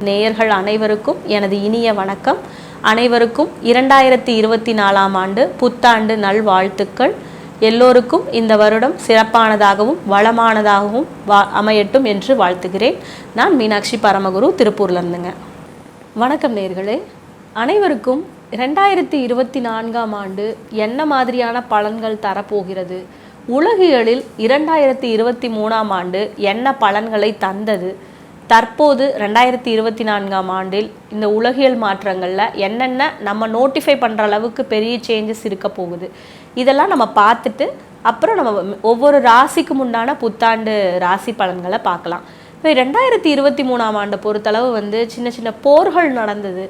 நேயர்கள் அனைவருக்கும் எனது இனிய வணக்கம். அனைவருக்கும் இரண்டாயிரத்தி இருபத்தி நாலாம் ஆண்டு புத்தாண்டு நல்வாழ்த்துக்கள். எல்லோருக்கும் இந்த வருடம் சிறப்பானதாகவும் வளமானதாகவும் வா அமையட்டும் என்று வாழ்த்துகிறேன். நான் மீனாட்சி பரமகுரு திருப்பூர்லேருந்துங்க. வணக்கம் நேர்களே அனைவருக்கும் ரெண்டாயிரத்தி இருபத்தி நான்காம் ஆண்டு என்ன மாதிரியான பலன்கள் தரப்போகிறது? உலகியலில் இரண்டாயிரத்தி இருபத்தி மூணாம் ஆண்டு என்ன பலன்களை தந்தது? தற்போது ரெண்டாயிரத்தி இருபத்தி நான்காம் ஆண்டில் இந்த உலகியல் மாற்றங்களில் என்னென்ன நம்ம நோட்டிஃபை பண்ணுற அளவுக்கு பெரிய சேஞ்சஸ் இருக்க போகுது? இதெல்லாம் நம்ம பார்த்துட்டு அப்புறம் நம்ம ஒவ்வொரு ராசிக்கும் உண்டான புத்தாண்டு ராசி பலன்களை பார்க்கலாம். இப்போ ரெண்டாயிரத்தி இருபத்தி மூணாம் ஆண்டை பொறுத்தளவு வந்து சின்ன சின்ன போர்கள் நடந்தது.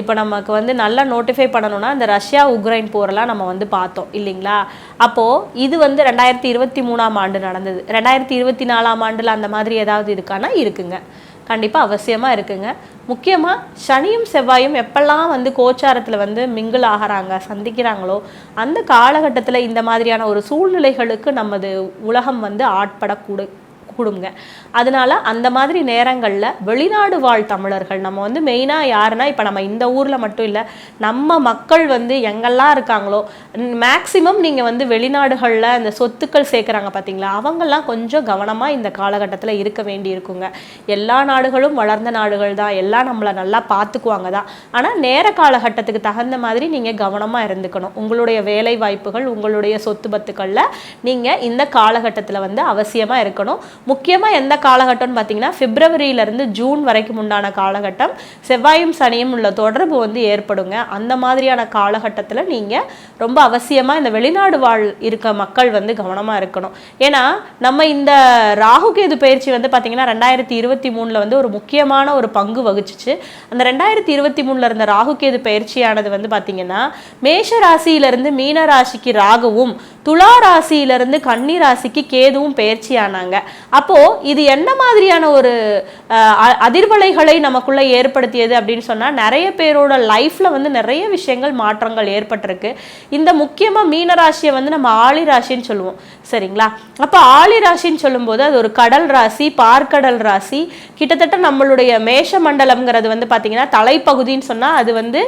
இப்போ நமக்கு வந்து நல்லா நோட்டிஃபை பண்ணணும்னா இந்த ரஷ்யா உக்ரைன் போரெல்லாம் நம்ம வந்து பார்த்தோம் இல்லைங்களா? அப்போது இது வந்து ரெண்டாயிரத்தி இருபத்தி மூணாம் ஆண்டு நடந்தது. ரெண்டாயிரத்தி இருபத்தி நாலாம் ஆண்டில் அந்த மாதிரி ஏதாவது இருக்கானா? இருக்குங்க. கண்டிப்பாக அவசியமாக இருக்குங்க. முக்கியமாக சனியும் செவ்வாயும் எப்பெல்லாம் வந்து கோச்சாரத்தில் வந்து மிங்கிள் ஆகிறாங்க சந்திக்கிறாங்களோ அந்த காலகட்டத்தில் இந்த மாதிரியான ஒரு சூழ்நிலைகளுக்கு நமது உலகம் வந்து ஆட்படக்கூடும் கொடுங்க. அதனால அந்த மாதிரி நேரங்களில் வெளிநாடு வாழ் தமிழர்கள் நம்ம வந்து மெயினாக யாருன்னா இப்போ நம்ம இந்த ஊரில் மட்டும் இல்லை நம்ம மக்கள் வந்து எங்கெல்லாம் இருக்காங்களோ மேக்சிமம் நீங்கள் வந்து வெளிநாடுகளில் இந்த சொத்துக்கள் சேர்க்குறாங்க பார்த்தீங்களா அவங்கெல்லாம் கொஞ்சம் கவனமாக இந்த காலகட்டத்தில் இருக்க வேண்டி இருக்குங்க எல்லா நாடுகளும் வளர்ந்த நாடுகள் தான் எல்லாம் நம்மளை நல்லா பார்த்துக்குவாங்க தான். ஆனால் நேர காலகட்டத்துக்கு தகுந்த மாதிரி நீங்கள் கவனமாக இருந்துக்கணும். உங்களுடைய வேலை வாய்ப்புகள் உங்களுடைய சொத்து பத்துக்களில் நீங்கள் இந்த காலகட்டத்தில் வந்து அவசியமாக இருக்கணும். முக்கியமாக எந்த காலகட்டம்னு பார்த்தீங்கன்னா பிப்ரவரியிலேருந்து ஜூன் வரைக்கும் உண்டான காலகட்டம். செவ்வாயும் சனியும் உள்ள தொடர்பு வந்து ஏற்படுங்க. அந்த மாதிரியான காலகட்டத்தில் நீங்கள் ரொம்ப அவசியமாக இந்த வெளிநாடு வாழ் இருக்க மக்கள் வந்து கவனமாக இருக்கணும். ஏன்னா நம்ம இந்த ராகுகேது பயிற்சி வந்து பார்த்தீங்கன்னா ரெண்டாயிரத்தி இருபத்தி மூணில் வந்து ஒரு முக்கியமான ஒரு பங்கு வகிச்சிச்சு. அந்த ரெண்டாயிரத்தி இருபத்தி மூணில் இருந்த ராகுகேது பயிற்சியானது வந்து பார்த்தீங்கன்னா மேஷ ராசியிலிருந்து மீன ராசிக்கு ராகுவும் துலா ராசியிலிருந்து கன்னி ராசிக்கு கேதுவும் பயிற்சி அப்போது இது என்ன மாதிரியான ஒரு அதிர்வலைகளை நமக்குள்ளே ஏற்படுத்தியது அப்படின்னு சொன்னால் நிறைய பேரோட லைஃப்பில் வந்து நிறைய விஷயங்கள் மாற்றங்கள் ஏற்பட்டிருக்கு. இந்த முக்கியமாக மீன ராசியை வந்து நம்ம ஆளி ராசின்னு சொல்லுவோம். சரிங்களா? அப்போ ஆளி ராசின்னு சொல்லும்போது அது ஒரு கடல் ராசி பார்க்கடல் ராசி. கிட்டத்தட்ட நம்மளுடைய மேஷ மண்டலம்ங்கிறது வந்து பார்த்திங்கன்னா தலைப்பகுதின்னு சொன்னால் அது வந்து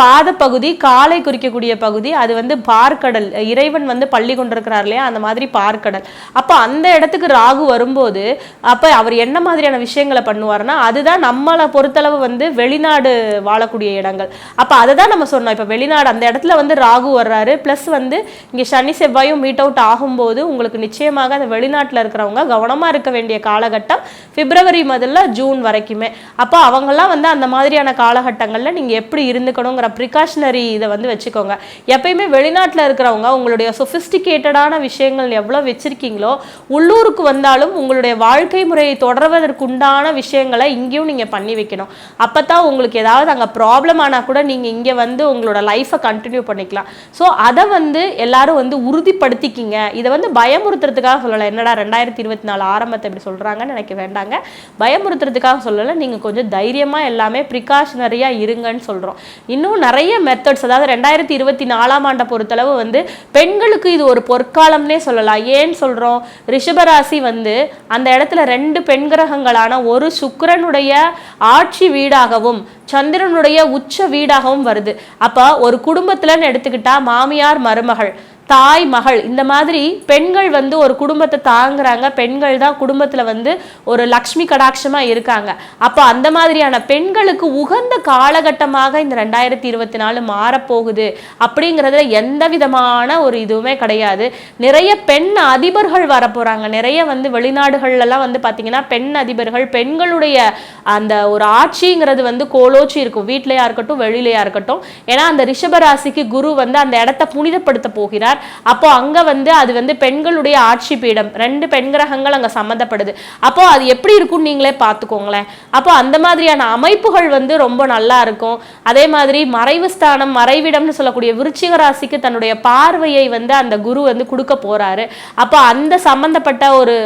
பாதப்பகுதி காலை குறிக்கக்கூடிய பகுதி அது வந்து பார்க்கடல். இறைவன் வந்து பள்ளி கொண்டிருக்கிறார் இல்லையா? அந்த மாதிரி பார்க்கடல். அப்போ அந்த இடத்துக்கு ராகு வரும்போது அப்போ அவர் என்ன மாதிரியான விஷயங்களை பண்ணுவார்னா அதுதான் நம்மளை பொறுத்தளவு வந்து வெளிநாடு வாழக்கூடிய இடங்கள். அப்போ அதை தான் நம்ம சொன்னோம். இப்போ வெளிநாடு அந்த இடத்துல வந்து ராகு வர்றாரு. ப்ளஸ் வந்து இங்கே சனி செவ்வாயும் மீட் அவுட் ஆகும்போது உங்களுக்கு நிச்சயமாக அந்த வெளிநாட்டில் இருக்கிறவங்க கவனமாக இருக்க வேண்டிய காலகட்டம் பிப்ரவரி முதல்ல ஜூன் வரைக்குமே. அப்போ அவங்கெல்லாம் வந்து அந்த மாதிரியான காலகட்டங்களில் நீங்கள் எப்படி இருந்துக்கணுங்கிற ப்ரிகாஷனரி இதை வந்து வச்சுக்கோங்க. எப்பயுமே வெளிநாட்டில் இருக்கிறவங்க உங்களுடைய சொஃபிஸ்டிகேட்டடான விஷயங்கள் எவ்வளோ வச்சிருக்கீங்களோ உள்ளூருக்கு இருந்தாலும் உங்களுடைய வாழ்க்கை முறையை தொடர்வதற்குண்டான விஷயங்களை இங்கேயும் நீங்கள் பண்ணி வைக்கணும். அப்போ தான் உங்களுக்கு ஏதாவது அங்கே ப்ராப்ளம் ஆனால் கூட நீங்கள் இங்கே வந்து உங்களோட லைஃப்பை கண்டினியூ பண்ணிக்கலாம். ஸோ அதை வந்து எல்லாரும் வந்து உறுதிப்படுத்திக்கிங்க. இதை வந்து பயமுறுத்துறதுக்காக சொல்லலை. என்னடா ரெண்டாயிரத்தி இருபத்தி நாலு ஆரம்பத்தை இப்படி சொல்கிறாங்கன்னு நினைக்க வேண்டாங்க. பயமுறுத்துறதுக்காக சொல்லலை. நீங்கள் கொஞ்சம் தைரியமாக எல்லாமே ப்ரிகாஷனரியாக இருங்கன்னு சொல்கிறோம் இன்னும் நிறைய மெத்தட்ஸ் அதாவது ரெண்டாயிரத்தி இருபத்தி நாலாம் ஆண்டை பொறுத்தளவு வந்து பெண்களுக்கு இது ஒரு பொற்காலம்னே சொல்லலாம். ஏன்னு சொல்கிறோம் ரிஷபராசி வந்து அந்த இடத்துல ரெண்டு பெண் கிரகங்களான ஒரு சுக்கிரனுடைய ஆட்சி வீடாகவும் சந்திரனுடைய உச்ச வீடாகவும் வருது. அப்போ ஒரு குடும்பத்துலன்னு எடுத்துக்கிட்டா மாமியார் மருமகள். தாய் மகள் இந்த மாதிரி பெண்கள் வந்து ஒரு குடும்பத்தை தாங்குறாங்க. பெண்கள் தான் குடும்பத்தில் வந்து ஒரு லக்ஷ்மி கடாட்சமா இருக்காங்க. அப்போ அந்த மாதிரியான பெண்களுக்கு உகந்த காலகட்டமாக இந்த ரெண்டாயிரத்தி இருபத்தி நாலு மாறப்போகுது அப்படிங்கிறதுல எந்த விதமான ஒரு இதுவுமே கிடையாது. நிறைய பெண் அதிபர்கள் வரப்போறாங்க. நிறைய வந்து வெளிநாடுகள்லாம் வந்து பார்த்தீங்கன்னா பெண் அதிபர்கள் பெண்களுடைய அந்த ஒரு ஆட்சிங்கிறது வந்து கோலோச்சி இருக்கும். வீட்டிலையா இருக்கட்டும் வெளியிலையா இருக்கட்டும். ஏன்னா அந்த ரிஷபராசிக்கு குரு வந்து அந்த இடத்த புனிதப்படுத்த போகிறார். அப்போ அங்க வந்து அது வந்து பெண்களுடைய ஆட்சி பீடம். ரெண்டு பெண் கிரகங்கள் அங்க சம்மந்தப்படுது. அப்போ அது எப்படி இருக்கும்னு நீங்களே பார்த்துக்கோங்களேன். அப்போ அந்த மாதிரியான அமைப்புகள் வந்து ரொம்ப நல்லா இருக்கும். அதே மாதிரி மறைவு ஸ்தானம் மறைவிடம்னு சொல்லக்கூடிய விருச்சிக ராசிக்கு தன்னுடைய பார்வையை வந்து அந்த குரு வந்து கொடுக்க போறாரு. அப்போ அந்த சம்பந்தப்பட்ட ஒரு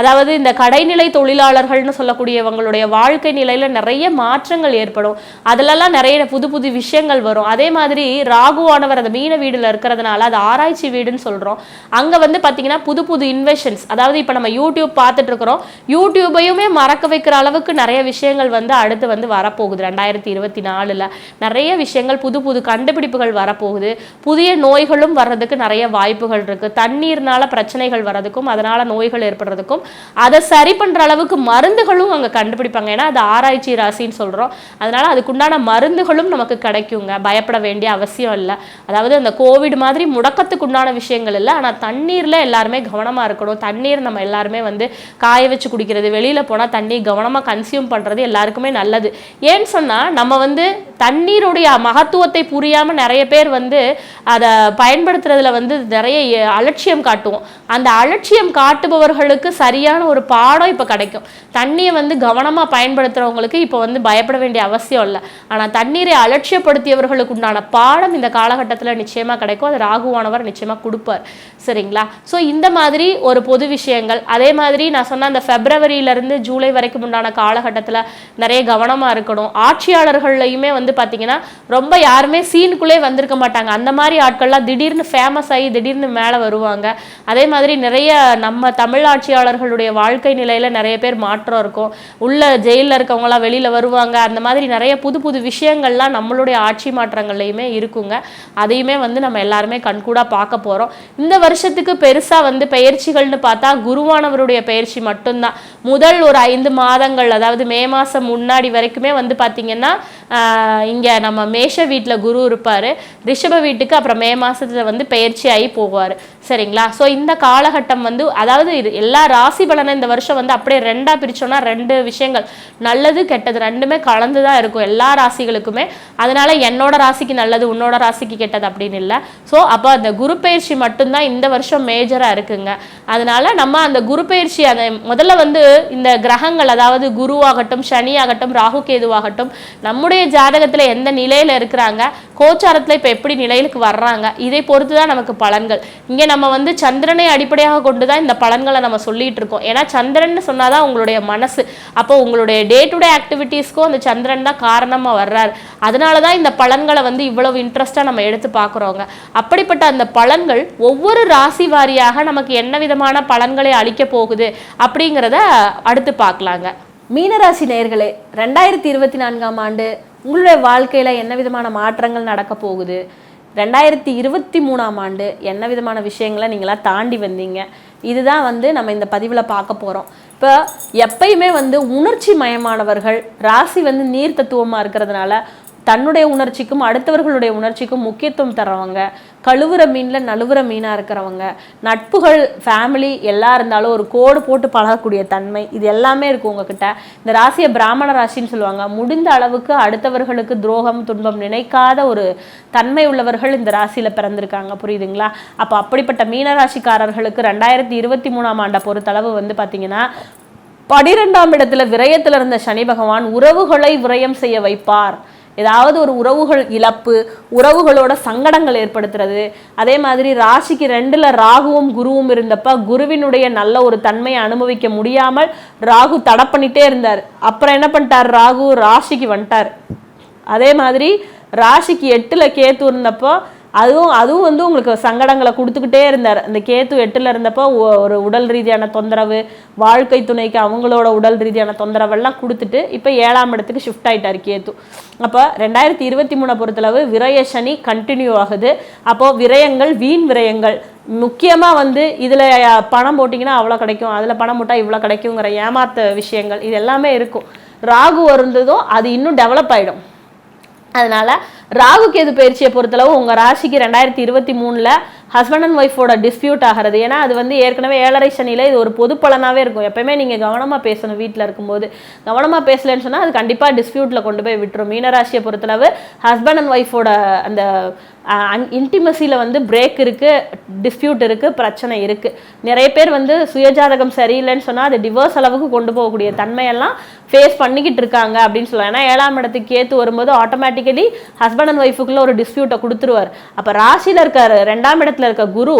அதாவது இந்த கடைநிலை தொழிலாளர்கள்னு சொல்லக்கூடியவங்களுடைய வாழ்க்கை நிலையில நிறைய மாற்றங்கள் ஏற்படும். அதுலலாம் நிறைய புது புது விஷயங்கள் வரும். அதே மாதிரி ராகுவானவர் அந்த மீன வீடுல இருக்கிறதுனால அது ஆராய்ச்சி ஆராய்ச்சி வீடுன்னு சொல்கிறோம் அங்கே வந்து பார்த்தீங்கன்னா புது புது இன்வெஷன்ஸ் அதாவது இப்போ நம்ம யூடியூப் பார்த்துட்டு இருக்கிறோம் யூடியூபையுமே மறக்க வைக்கிற அளவுக்கு நிறைய விஷயங்கள் வந்து அடுத்து வந்து வரப்போகுது. ரெண்டாயிரத்தி இருபத்தி நாலில் நிறைய விஷயங்கள் புது புது கண்டுபிடிப்புகள் வரப்போகுது. புதிய நோய்களும் வர்றதுக்கு நிறைய வாய்ப்புகள் இருக்குது தண்ணீர்னால பிரச்சனைகள் வர்றதுக்கும் அதனால் நோய்கள் ஏற்படுறதுக்கும் அதை சரி பண்ணுற அளவுக்கு மருந்துகளும் அங்கே கண்டுபிடிப்பாங்க. ஏன்னா அது ஆராய்ச்சி ராசின்னு சொல்கிறோம் அதனால அதுக்குண்டான மருந்துகளும் நமக்கு கிடைக்குங்க. பயப்பட வேண்டிய அவசியம் இல்லை. அதாவது அந்த கோவிட் மாதிரி முடக்கத்துக்கு உண்டான விஷயங்கள் இல்லை. ஆனால் தண்ணீரில் எல்லாருமே கவனமாக இருக்கணும். தண்ணீர் நம்ம எல்லாருமே வந்து காய வச்சு குடிக்கிறது வெளியில் போனால் தண்ணி கவனமாக கன்சியூம் பண்ணுறது எல்லாருக்குமே நல்லது. ஏன்னு சொன்னால் நம்ம வந்து தண்ணீருடைய மகத்துவத்தை புரியாமல் நிறைய பேர் வந்து அதை பயன்படுத்துறதுல வந்து நிறைய அலட்சியம் காட்டுவோம். அந்த அலட்சியம் காட்டுபவர்களுக்கு சரியான ஒரு பாடம் இப்போ கிடைக்கும். தண்ணியை வந்து கவனமாக பயன்படுத்துகிறவங்களுக்கு இப்போ வந்து பயப்பட வேண்டிய அவசியம் இல்லை. ஆனால் தண்ணீரை அலட்சியப்படுத்தியவர்களுக்கு உண்டான பாடம் இந்த காலகட்டத்தில் நிச்சயமாக கிடைக்கும். அது ராகுவானவர் நிச்சயமாக கொடுப்பார். சரிங்களா? ஸோ இந்த மாதிரி ஒரு பொது விஷயங்கள் அதே மாதிரி நான் சொன்ன அந்த ஃபெப்ரவரியிலேருந்து ஜூலை வரைக்கும் உண்டான காலகட்டத்தில் நிறைய கவனமாக இருக்கணும். ஆட்சியாளர்கள்லையுமே வந்து பார்த்தீங்கன்னா ரொம்ப யாருமே சீனுக்குள்ளே வந்திருக்க மாட்டாங்க. அந்த மாதிரி ஆட்கள்லாம் திடீர்னு ஃபேமஸ் ஆகி திடீர்னு மேலே வருவாங்க. அதே மாதிரி நிறைய நம்ம தமிழ் ஆட்சியாளர்களுடைய வாழ்க்கை நிலையில் நிறைய பேர் மாற்றம் இருக்கும். உள்ள ஜெயிலில் இருக்கவங்களாம் வெளியில் வருவாங்க. அந்த மாதிரி நிறைய புது புது விஷயங்கள்லாம் நம்மளுடைய ஆட்சி மாற்றங்கள்லையுமே இருக்குங்க. அதையுமே வந்து நம்ம எல்லாருமே கண்கூடாக பார்க்க போகிறோம் இந்த வருஷத்துக்கு பெருசாக வந்து பயிற்சிகள்னு பார்த்தா குருவானவருடைய பயிற்சி மட்டும்தான். முதல் ஒரு ஐந்து மாதங்கள் அதாவது மே மாதம் முன்னாடி வரைக்குமே வந்து பார்த்தீங்கன்னா இங்கே நம்ம மேஷ வீட்டில் குரு இருப்பார் ரிஷப வீட்டுக்கு அப்புறம் மே மாசத்துல வந்து பெயர்ச்சி ஆகி போவார். சரிங்களா? ஸோ இந்த காலகட்டம் வந்து அதாவது இது எல்லா ராசி பலனை இந்த வருஷம் வந்து அப்படியே ரெண்டா பிரிச்சோம்னா ரெண்டு விஷயங்கள். நல்லது கெட்டது ரெண்டுமே கலந்து தான் இருக்கும் எல்லா ராசிகளுக்குமே. அதனால என்னோட ராசிக்கு நல்லது உன்னோட ராசிக்கு கெட்டது அப்படின்னு இல்லை. ஸோ அப்போ அந்த குரு பயிற்சி மட்டும்தான் இந்த வருஷம் மேஜராக இருக்குங்க. அதனால நம்ம அந்த குரு பயிற்சி அந்த முதல்ல வந்து இந்த கிரகங்கள் அதாவது குருவாகட்டும் சனி ஆகட்டும் ராகு கேதுவாகட்டும் நம்முடைய ஜாதகத்தில் எந்த நிலையில் இருக்கிறாங்க கோச்சாரத்தில் இப்போ எப்படி நிலையிலுக்கு வர்றாங்க இதை பொறுத்து தான் நமக்கு பலன்கள். இங்கே நம்ம நம்ம வந்து சந்திரனை அடிப்படையாக கொண்டு தான் இந்த பலன்களை நம்ம சொல்லிட்டு இருக்கோம் ஏன்னா சந்திரன் சொன்னாதான் உங்களுடைய மனசு. அப்போ உங்களுடைய டே டு டே ஆக்டிவிட்டீஸ்க்கும் அந்த சந்திரன் தான் காரணமாக வர்றார். அதனால தான் இந்த பலன்களை வந்து இவ்வளவு இன்ட்ரெஸ்டாக நம்ம எடுத்து பார்க்குறோங்க. அப்படிப்பட்ட அந்த பலன்கள் ஒவ்வொரு ராசி வாரியாக நமக்கு என்ன விதமான பலன்களை அளிக்க போகுது அப்படிங்கிறத அடுத்து பார்க்கலாங்க. மீனராசி நேயர்களே ரெண்டாயிரத்தி இருபத்தி நான்காம் ஆண்டு உங்களுடைய வாழ்க்கையில் என்ன விதமான மாற்றங்கள் நடக்க போகுது? ரெண்டாயிரத்தி இருபத்தி மூணாம் ஆண்டு என்ன விதமான விஷயங்களை நீங்களாம் தாண்டி வந்தீங்க? இதுதான் வந்து நம்ம இந்த பதிவில் பார்க்க போகிறோம் இப்போ எப்பயுமே வந்து உணர்ச்சி மயமானவர்கள் ராசி வந்து நீர் தத்துவமாக இருக்கிறதுனால தன்னுடைய உணர்ச்சிக்கும் அடுத்தவர்களுடைய உணர்ச்சிக்கும் முக்கியத்துவம் தர்றவங்க கழுவுற மீனில் நழுவுற மீனாக இருக்கிறவங்க நட்புகள் ஃபேமிலி எல்லாம் இருந்தாலும் ஒரு கோடு போட்டு பழகக்கூடிய தன்மை இது எல்லாமே இருக்கும் உங்ககிட்ட. இந்த ராசியை பிராமண ராசின்னு சொல்லுவாங்க. முடிந்த அளவுக்கு அடுத்தவர்களுக்கு துரோகம் துன்பம் நினைக்காத ஒரு தன்மை உள்ளவர்கள் இந்த ராசியில் பிறந்திருக்காங்க. புரியுதுங்களா? அப்போ அப்படிப்பட்ட மீனராசிக்காரர்களுக்கு ரெண்டாயிரத்தி இருபத்தி மூணாம் ஆண்டை பொறுத்தளவு வந்து பார்த்தீங்கன்னா பனிரெண்டாம் இடத்துல விரயத்தில் இருந்த சனி பகவான் உறவுகளை விரயம் செய்ய வைப்பார். ஏதாவது ஒரு உறவுகள் இழப்பு உறவுகளோட சங்கடங்கள் ஏற்படுத்துறது. அதே மாதிரி ராசிக்கு ரெண்டுல ராகுவும் குருவும் இருந்தப்ப குருவினுடைய நல்ல ஒரு தன்மையை அனுபவிக்க முடியாமல் ராகு தடை பண்ணிட்டே இருந்தார். அப்புறம் என்ன பண்ணிட்டார்? ராகு ராசிக்கு வந்துட்டார். அதே மாதிரி ராசிக்கு எட்டுல கேத்து இருந்தப்போ அதுவும் அதுவும் வந்து உங்களுக்கு சங்கடங்களை கொடுத்துக்கிட்டே இருந்தார். அந்த கேத்து எட்டில் இருந்தப்போ ஒரு உடல் ரீதியான தொந்தரவு வாழ்க்கை துணைக்கு அவங்களோட உடல் ரீதியான தொந்தரவெல்லாம் கொடுத்துட்டு இப்போ ஏழாம் இடத்துக்கு ஷிஃப்ட் ஆகிட்டார் கேத்து அப்போ ரெண்டாயிரத்தி இருபத்தி மூணை பொறுத்தளவு விரய சனி கண்டினியூ ஆகுது. அப்போது விரயங்கள் வீண் விரயங்கள் முக்கியமாக வந்து இதில் பணம் போட்டிங்கன்னா அவ்வளோ கிடைக்கும். அதில் பணம் போட்டால் இவ்வளோ கிடைக்குங்கிற ஏமாத்த விஷயங்கள் இது எல்லாமே இருக்கும். ராகு வருந்ததும் அது இன்னும் டெவலப் ஆகிடும் அதனால ராகு கேது பயிற்சியை பொறுத்தளவு உங்கள் ராசிக்கு ரெண்டாயிரத்தி இருபத்தி மூணில் ஹஸ்பண்ட் அண்ட் ஒய்ஃபோட டிஸ்பியூட் ஆகிறது. ஏன்னா அது வந்து ஏற்கனவே ஏழரை சனியில் இது ஒரு பொது பலனாகவே இருக்கும். எப்பயுமே நீங்கள் கவனமாக பேசணும் வீட்டில் இருக்கும்போது. கவனமாக பேசலன்னு சொன்னால் அது கண்டிப்பாக டிஸ்பியூட்டில் கொண்டு போய் விட்டுரும். மீனராசியை பொறுத்தளவு ஹஸ்பண்ட் அண்ட் ஒய்ஃபோட அந்த இன்டிமசியில் வந்து பிரேக் இருக்குது டிஸ்பியூட் இருக்குது பிரச்சனை இருக்குது நிறைய பேர் வந்து சுயஜாதகம் சரியில்லைன்னு சொன்னால் அது டிவோர்ஸ் அளவுக்கு கொண்டு போகக்கூடிய தன்மையெல்லாம் ஃபேஸ் பண்ணிக்கிட்டு இருக்காங்க அப்படின்னு சொல்லலாம். ஏன்னா ஏழாம் இடத்துக்கு கேத்து வரும்போது ஆட்டோமேட்டிக்கலி ஹஸ்பண்ட் அண்ட் ஒய்ஃபுக்குள்ள ஒரு டிஸ்பியூட்டை கொடுத்துருவார். அப்போ ராசியில் இருக்கார் ரெண்டாம் இடத்துல இருக்க குரு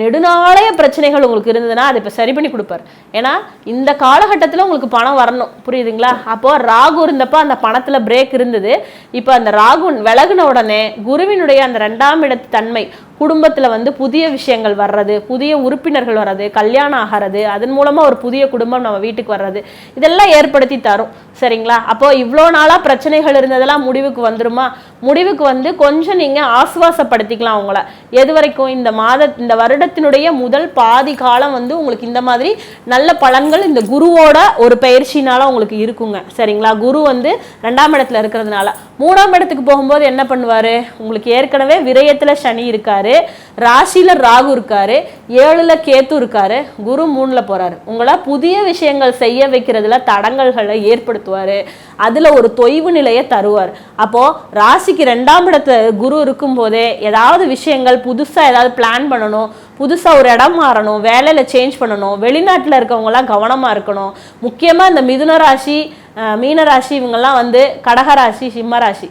நெடுநாளைய பிரச்சனைகள் உங்களுக்கு இருந்ததுன்னா அதை இப்போ சரி பண்ணி கொடுப்பார். ஏன்னா இந்த காலகட்டத்தில் உங்களுக்கு பணம் வரணும். புரியுதுங்களா? அப்போ ராகு இருந்தப்போ அந்த பணத்தில் பிரேக் இருந்தது. இப்போ அந்த ராகு விலகுன உடனே குருவினுடைய அந்த ரெண்டாம் இடத்து தன்மை குடும்பத்தில் வந்து புதிய விஷயங்கள் வர்றது புதிய உறுப்பினர்கள் வர்றது கல்யாணம் ஆகிறது அதன் மூலமாக ஒரு புதிய குடும்பம் நம்ம வீட்டுக்கு வர்றது இதெல்லாம் ஏற்படுத்தி தரும். சரிங்களா? அப்போ இவ்வளோ நாளாக பிரச்சனைகள் இருந்ததெல்லாம் முடிவுக்கு வந்துருமா? முடிவுக்கு வந்து கொஞ்சம் நீங்கள் ஆசுவாசப்படுத்திக்கலாம் உங்களை. எது வரைக்கும் இந்த மாத இந்த வருடத்தினுடைய முதல் பாதி காலம் வந்து உங்களுக்கு இந்த மாதிரி நல்ல பலன்கள் இந்த குருவோட ஒரு பயிற்சினால உங்களுக்கு இருக்குங்க. சரிங்களா? குரு வந்து ரெண்டாம் இடத்துல இருக்கிறதுனால. மூணாம் இடத்துக்கு போகும்போது என்ன பண்ணுவார்? உங்களுக்கு ஏற்கனவே விரயத்தில் சனி இருக்காரு. ராசியில ராகு இருக்காரு. ஏழுல கேத்து இருக்காரு. குரு மூணுல போறாரு. உங்களை புதிய விஷயங்கள் செய்ய வைக்கிறதுல தடங்கல்களை ஏற்படுத்துவாரு. அதுல ஒரு தொய்வு நிலையை தருவார். அப்போ ராசிக்கு ரெண்டாம் இடத்துல குரு இருக்கும் போதே ஏதாவது விஷயங்கள் புதுசா ஏதாவது பிளான் பண்ணணும். புதுசாக ஒரு இடம் மாறணும். வேலையில் சேஞ்ச் பண்ணணும். வெளிநாட்டில் இருக்கவங்கலாம் கவனமாக இருக்கணும். முக்கியமாக இந்த மிதுன ராசி மீனராசி இவங்கெல்லாம் வந்து கடகராசி சிம்ம ராசி.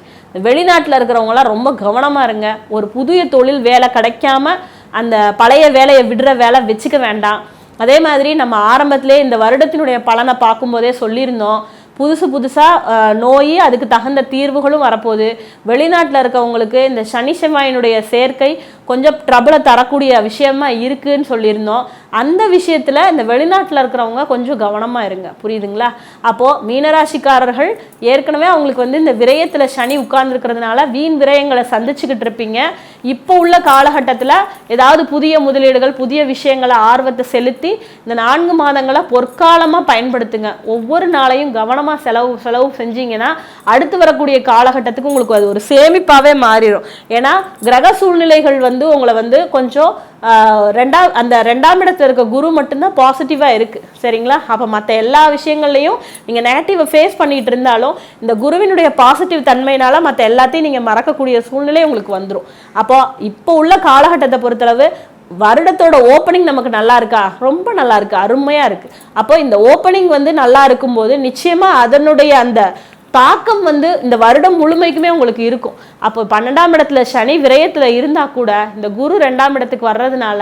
வெளிநாட்டில் இருக்கிறவங்களாம் ரொம்ப கவனமாக இருங்க. ஒரு புதிய தொழில் வேலை கிடைக்காம அந்த பழைய வேலையை விடுற வேலை வச்சுக்க வேண்டாம். அதே மாதிரி நம்ம ஆரம்பத்திலே இந்த வருடத்தினுடைய பலனை பார்க்கும்போதே சொல்லியிருந்தோம். புதுசு புதுசாக நோய் அதுக்கு தகுந்த தீர்வுகளும் வரப்போகுது. வெளிநாட்டில் இருக்கவங்களுக்கு இந்த சனி செவ்வாயினுடைய சேர்க்கை கொஞ்சம் ட்ரபிளை தரக்கூடிய விஷயமா இருக்குன்னு சொல்லியிருந்தோம். அந்த விஷயத்தில் இந்த வெளிநாட்டில் இருக்கிறவங்க கொஞ்சம் கவனமாக இருங்க. புரியுதுங்களா? அப்போது மீனராசிக்காரர்கள் ஏற்கனவே அவங்களுக்கு வந்து இந்த விரயத்தில் சனி உட்கார்ந்துருக்கிறதுனால வீண் விரயங்களை சந்திச்சுக்கிட்டு இருப்பீங்க. இப்போ உள்ள காலகட்டத்தில் ஏதாவது புதிய முதலீடுகள் புதிய விஷயங்களை ஆர்வத்தை செலுத்தி இந்த நான்கு மாதங்களை பொற்காலமாக பயன்படுத்துங்க. ஒவ்வொரு நாளையும் கவனமாக செலவு செலவு செஞ்சீங்கன்னா அடுத்து வரக்கூடிய காலகட்டத்துக்கு உங்களுக்கு அது ஒரு சேமிப்பாகவே மாறிடும். ஏன்னா கிரக சூழ்நிலைகள் வந்து உங்களை வந்து கொஞ்சம் ஆஹ், அந்த ரெண்டாம் இடத்துல இருக்க குரு மட்டும்தான் பாசிட்டிவாக இருக்குது சரிங்களா? அப்போ மற்ற எல்லா விஷயங்கள்லையும் நீங்கள் நெகட்டிவை ஃபேஸ் பண்ணிகிட்டு இருந்தாலும் இந்த குருவினுடைய பாசிட்டிவ் தன்மையினால் மற்ற எல்லாத்தையும் நீங்கள் மறக்கக்கூடிய சூழ்நிலை உங்களுக்கு வந்துடும் அப்போ இப்போ உள்ள காலகட்டத்தை பொறுத்தளவு வருடத்தோட ஓப்பனிங் நமக்கு நல்லா இருக்கா? ரொம்ப நல்லா இருக்கு. அருமையா இருக்கு. அப்போ இந்த ஓப்பனிங் வந்து நல்லா இருக்கும்போது நிச்சயமா அதனுடைய அந்த தாக்கம் வந்து இந்த வருடம் முழுமைக்குமே உங்களுக்கு இருக்கும். அப்போ பன்னெண்டாம் இடத்துல சனி விரயத்தில் இருந்தால் கூட இந்த குரு ரெண்டாம் இடத்துக்கு வர்றதுனால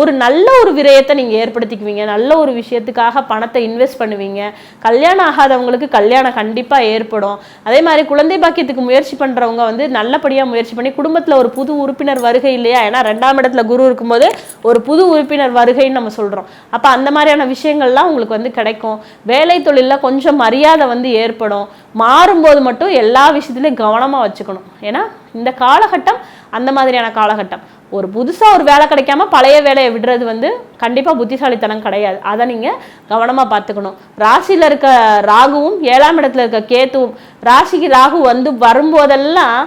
ஒரு நல்ல ஒரு விரயத்தை நீங்கள் ஏற்படுத்திக்குவீங்க. நல்ல ஒரு விஷயத்துக்காக பணத்தை இன்வெஸ்ட் பண்ணுவீங்க. கல்யாணம் ஆகாதவங்களுக்கு கல்யாணம் கண்டிப்பாக ஏற்படும். அதே மாதிரி குழந்தை பாக்கியத்துக்கு முயற்சி பண்ணுறவங்க வந்து நல்லபடியாக முயற்சி பண்ணி குடும்பத்தில் ஒரு புது உறுப்பினர் வருகை இல்லையா? ஏன்னா ரெண்டாம் இடத்துல குரு இருக்கும்போது ஒரு புது உறுப்பினர் வருகைன்னு நம்ம சொல்கிறோம் அப்போ அந்த மாதிரியான விஷயங்கள்லாம் உங்களுக்கு வந்து கிடைக்கும். வேலை தொழிலில் கொஞ்சம் மரியாதை வந்து ஏற்படும். மாறும்போது மட்டும் எல்லா விஷயத்துலையும் கவனமாக வச்சுக்கணும். ஏன்னா இந்த காலகட்டம் அந்த மாதிரியான காலகட்டம். ஒரு புதுசாக ஒரு வேலை கிடைக்காம பழைய வேலையை விடுறது வந்து கண்டிப்பாக புத்திசாலித்தனம் கிடையாது. அதை நீங்கள் கவனமாக பார்த்துக்கணும். ராசியில் இருக்க ராகுவும் ஏழாம் இடத்துல இருக்க கேத்துவும் ராசிக்கு ராகு வந்து வரும்போதெல்லாம்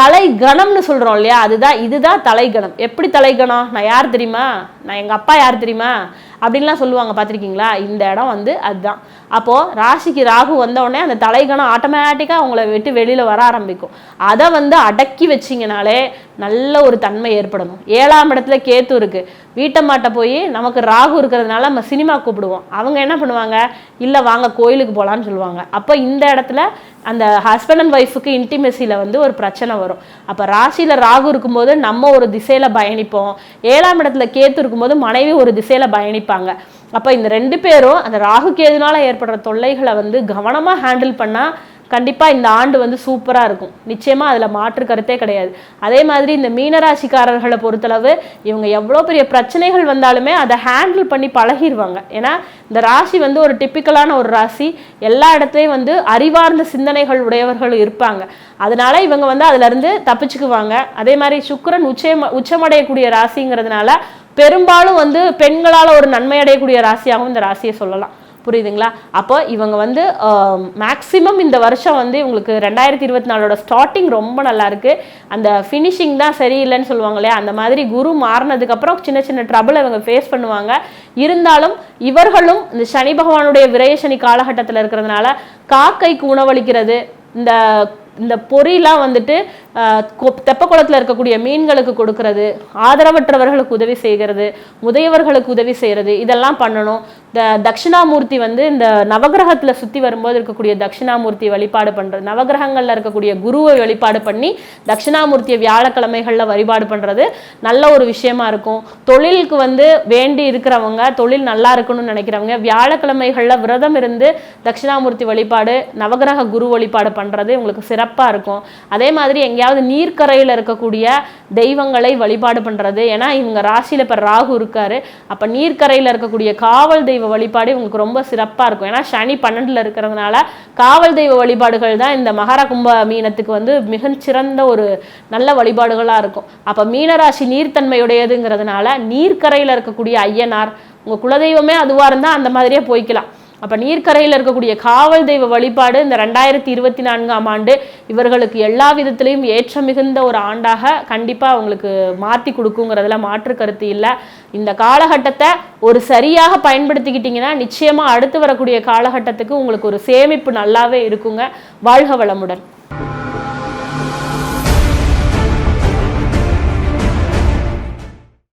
தலை கணம்னு சொல்கிறோம் இல்லையா? அதுதான் இதுதான் தலைகணம் எப்படி தலைகணம் நான் யார் தெரியுமா? நான் எங்கள் அப்பா யார் தெரியுமா? அப்படின்லாம் சொல்லுவாங்க பார்த்துருக்கீங்களா? இந்த இடம் வந்து அதுதான். அப்போது ராசிக்கு ராகு வந்த அந்த தலைகணம் ஆட்டோமேட்டிக்காக அவங்கள விட்டு வெளியில் வர ஆரம்பிக்கும். அதை வந்து அடக்கி வச்சிங்கனாலே நல்ல ஒரு தன்மை ஏற்படணும். ஏழாம் இடத்துல கேத்து இருக்கு. வீட்டை மாட்ட போய் நமக்கு ராகு இருக்கிறதுனால நம்ம சினிமா கூப்பிடுவோம். அவங்க என்ன பண்ணுவாங்க? இல்லை வாங்க கோயிலுக்கு போகலான்னு சொல்லுவாங்க. அப்போ இந்த இடத்துல அந்த ஹஸ்பண்ட் அண்ட் ஒய்ஃபுக்கு இன்டிமெசியில் வந்து ஒரு பிரச்சனை வரும். அப்போ ராசியில் ராகு இருக்கும்போது நம்ம ஒரு திசையில் பயணிப்போம். ஏழாம் இடத்துல கேத்து இருக்கும்போது மனைவி ஒரு திசையில் பயணிப்போம் பயணிப்பாங்க அப்போ இந்த ரெண்டு பேரும் அந்த ராகு கேதுனால ஏற்படுற தொல்லைகளை வந்து கவனமாக ஹேண்டில் பண்ணால் கண்டிப்பாக இந்த ஆண்டு வந்து சூப்பராக இருக்கும். நிச்சயமாக அதில் மாற்று கருத்தே கிடையாது. அதே மாதிரி இந்த மீனராசிக்காரர்களை பொறுத்தளவு இவங்க எவ்வளோ பெரிய பிரச்சனைகள் வந்தாலுமே அதை ஹேண்டில் பண்ணி பழகிடுவாங்க ஏன்னா இந்த ராசி வந்து ஒரு டிப்பிக்கலான ஒரு ராசி. எல்லா இடத்துலையும் வந்து அறிவார்ந்த சிந்தனைகள் உடையவர்கள் இருப்பாங்க. அதனால இவங்க வந்து அதுலேருந்து தப்பிச்சுக்குவாங்க. அதே மாதிரி சுக்கரன் உச்சம் உச்சமடையக்கூடிய ராசிங்கிறதுனால பெரும்பாலும் வந்து பெண்களால் ஒரு நன்மை அடையக்கூடிய ராசியாகவும் இந்த ராசியை சொல்லலாம். புரியுதுங்களா? அப்போ இவங்க வந்து மேக்ஸிமம் இந்த வருஷம் வந்து இவங்களுக்கு ரெண்டாயிரத்தி இருபத்தி நாலோட ஸ்டார்டிங் ரொம்ப நல்லா இருக்கு. அந்த ஃபினிஷிங் தான் சரியில்லைன்னு சொல்லுவாங்க இல்லையா அந்த மாதிரி குரு மாறினதுக்கப்புறம் சின்ன சின்ன ட்ரபிள் இவங்க ஃபேஸ் பண்ணுவாங்க. இருந்தாலும் இவர்களும் இந்த சனி பகவானுடைய விரய சனி காலகட்டத்தில் இருக்கிறதுனால காக்கைக்கு உணவளிக்கிறது இந்த இந்த பொறிலாம் வந்துட்டு ஆஹ், தெப்பக்குளத்தில் இருக்கக்கூடிய மீன்களுக்கு கொடுக்கறது ஆதரவற்றவர்களுக்கு உதவி செய்கிறது முதியவர்களுக்கு உதவி செய்கிறது இதெல்லாம் பண்ணணும். இந்த தட்சிணாமூர்த்தி வந்து இந்த நவகிரகத்தில் சுற்றி வரும்போது இருக்கக்கூடிய தட்சிணாமூர்த்தி வழிபாடு பண்ணுறது நவகிரகங்களில் இருக்கக்கூடிய குருவை வழிபாடு பண்ணி தட்சிணாமூர்த்தியை வியாழக்கிழமைகளில் வழிபாடு பண்ணுறது நல்ல ஒரு விஷயமா இருக்கும். தொழிலுக்கு வந்து வேண்டி இருக்கிறவங்க தொழில் நல்லா இருக்கணும்னு நினைக்கிறவங்க வியாழக்கிழமைகளில் விரதம் இருந்து தட்சிணாமூர்த்தி வழிபாடு நவகிரக குரு வழிபாடு பண்ணுறது உங்களுக்கு சிறப்பாக இருக்கும். அதே மாதிரி எங்கேயாவது அதாவது நீர்க்கரையில் இருக்கக்கூடிய தெய்வங்களை வழிபாடு பண்ணுறது ஏன்னா இவங்க ராசியில் இப்போ ராகு இருக்காரு. அப்போ நீர்க்கரையில் இருக்கக்கூடிய காவல் தெய்வ வழிபாடு இவங்களுக்கு ரொம்ப சிறப்பாக இருக்கும். ஏன்னா சனி பன்னெண்டில் இருக்கிறதுனால காவல் தெய்வ வழிபாடுகள் தான் இந்த மகர கும்ப மீனத்துக்கு வந்து மிகச்சிறந்த ஒரு நல்ல வழிபாடுகளாக இருக்கும். அப்போ மீனராசி நீர்த்தன்மையுடையதுங்கிறதுனால நீர்க்கரையில் இருக்கக்கூடிய ஐயனார் உங்கள் குலதெய்வமே அதுவாக இருந்தால் அந்த மாதிரியே போய்க்கலாம். அப்போ நீர்க்கரையில் இருக்கக்கூடிய காவல் தெய்வ வழிபாடு இந்த ரெண்டாயிரத்தி இருபத்தி நான்காம் ஆண்டு இவர்களுக்கு எல்லா விதத்திலையும் ஏற்றம் மிகுந்த ஒரு ஆண்டாக கண்டிப்பாக அவங்களுக்கு மாற்றி கொடுக்குங்கிறதுல மாற்று கருத்து இல்லை. இந்த காலகட்டத்தை ஒரு சரியாக பயன்படுத்திக்கிட்டிங்கன்னா நிச்சயமாக அடுத்து வரக்கூடிய காலகட்டத்துக்கு உங்களுக்கு ஒரு சேமிப்பு நல்லாவே இருக்குங்க. வாழ்க வளமுடன்.